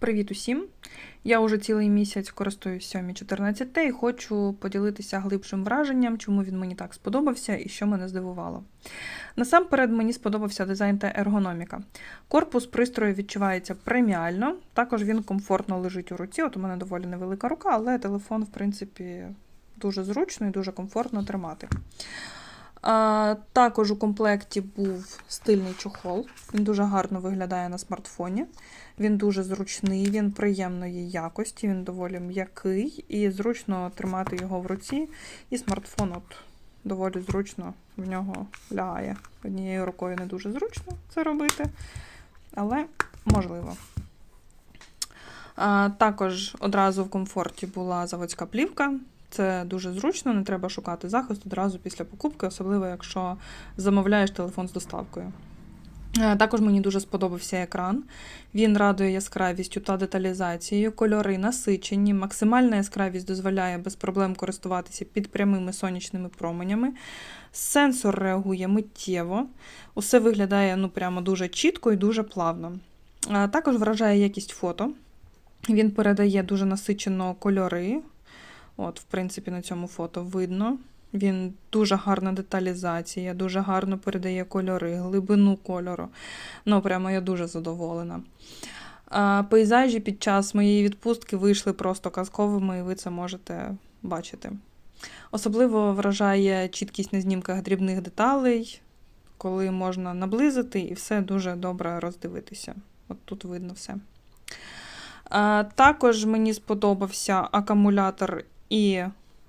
Привіт усім! Я вже цілий місяць користуюсь Xiaomi 14T і хочу поділитися глибшим враженням, чому він мені так сподобався і що мене здивувало. Насамперед мені сподобався дизайн та ергономіка. Корпус пристрою відчувається преміально, також він комфортно лежить у руці. От у мене доволі невелика рука, але телефон, в принципі, дуже зручно і дуже комфортно тримати. А, також у комплекті був стильний чохол. Він дуже гарно виглядає на смартфоні. Він дуже зручний, він приємної якості, він доволі м'який і зручно тримати його в руці. І смартфон от доволі зручно в нього лягає. Однією рукою не дуже зручно це робити, але можливо. А, також одразу в комфорті була заводська плівка. Це дуже зручно, не треба шукати захист одразу після покупки, особливо якщо замовляєш телефон з доставкою. Е, Також мені дуже сподобався екран. Він радує яскравістю та деталізацією, кольори насичені, максимальна яскравість дозволяє без проблем користуватися під прямими сонячними променями. Сенсор реагує миттєво, усе виглядає ну, прямо дуже чітко і дуже плавно. Е, Також вражає якість фото. Він передає дуже насичено кольори. От, в принципі, на цьому фото видно. Він дуже гарна деталізація, дуже гарно передає кольори, глибину кольору. Ну, прямо я дуже задоволена. А, пейзажі під час моєї відпустки вийшли просто казковими, і ви це можете бачити. Особливо вражає чіткість на знімках дрібних деталей, коли можна наблизити і все дуже добре роздивитися. От тут видно все. А, також мені сподобався акумулятор і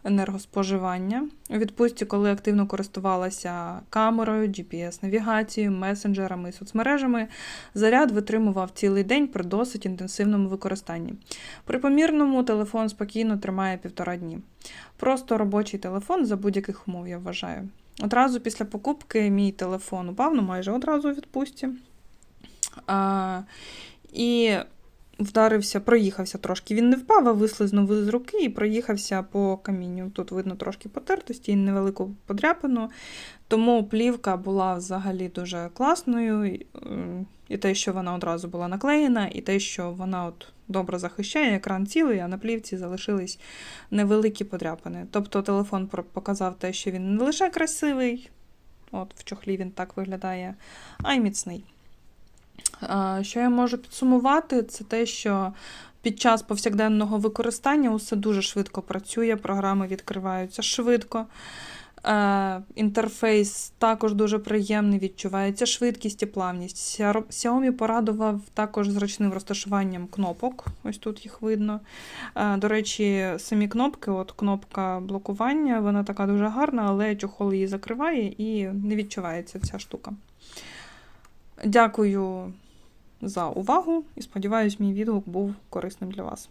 енергоспоживання. У відпустці, коли активно користувалася камерою, GPS-навігацією, месенджерами і соцмережами, заряд витримував цілий день при досить інтенсивному використанні. При помірному телефон спокійно тримає півтора дні. Просто робочий телефон за будь-яких умов, я вважаю. Одразу після покупки мій телефон упав, ну майже одразу у відпустці. А, і вдарився, проїхався трошки. Він не впав, а вислизнув із руки і проїхався по камінню. Тут видно трошки потертості і невелику подряпину. Тому плівка була взагалі дуже класною. І, те, що вона одразу була наклеєна, і те, що вона от добре захищає, екран цілий, а на плівці залишились невеликі подряпини. Тобто телефон показав те, що він не лише красивий, от в чохлі він так виглядає, а й міцний. Що я можу підсумувати, це те, що під час повсякденного використання усе дуже швидко працює, програми відкриваються швидко. Е, Інтерфейс також дуже приємний, відчувається швидкість і плавність. Xiaomi- Xiaomi порадував також зручним розташуванням кнопок. Ось тут їх видно. Е, До речі, самі кнопки, от кнопка блокування, вона така дуже гарна, але чохол її закриває і не відчувається ця штука. Дякую за увагу і сподіваюсь, мій відгук був корисним для вас.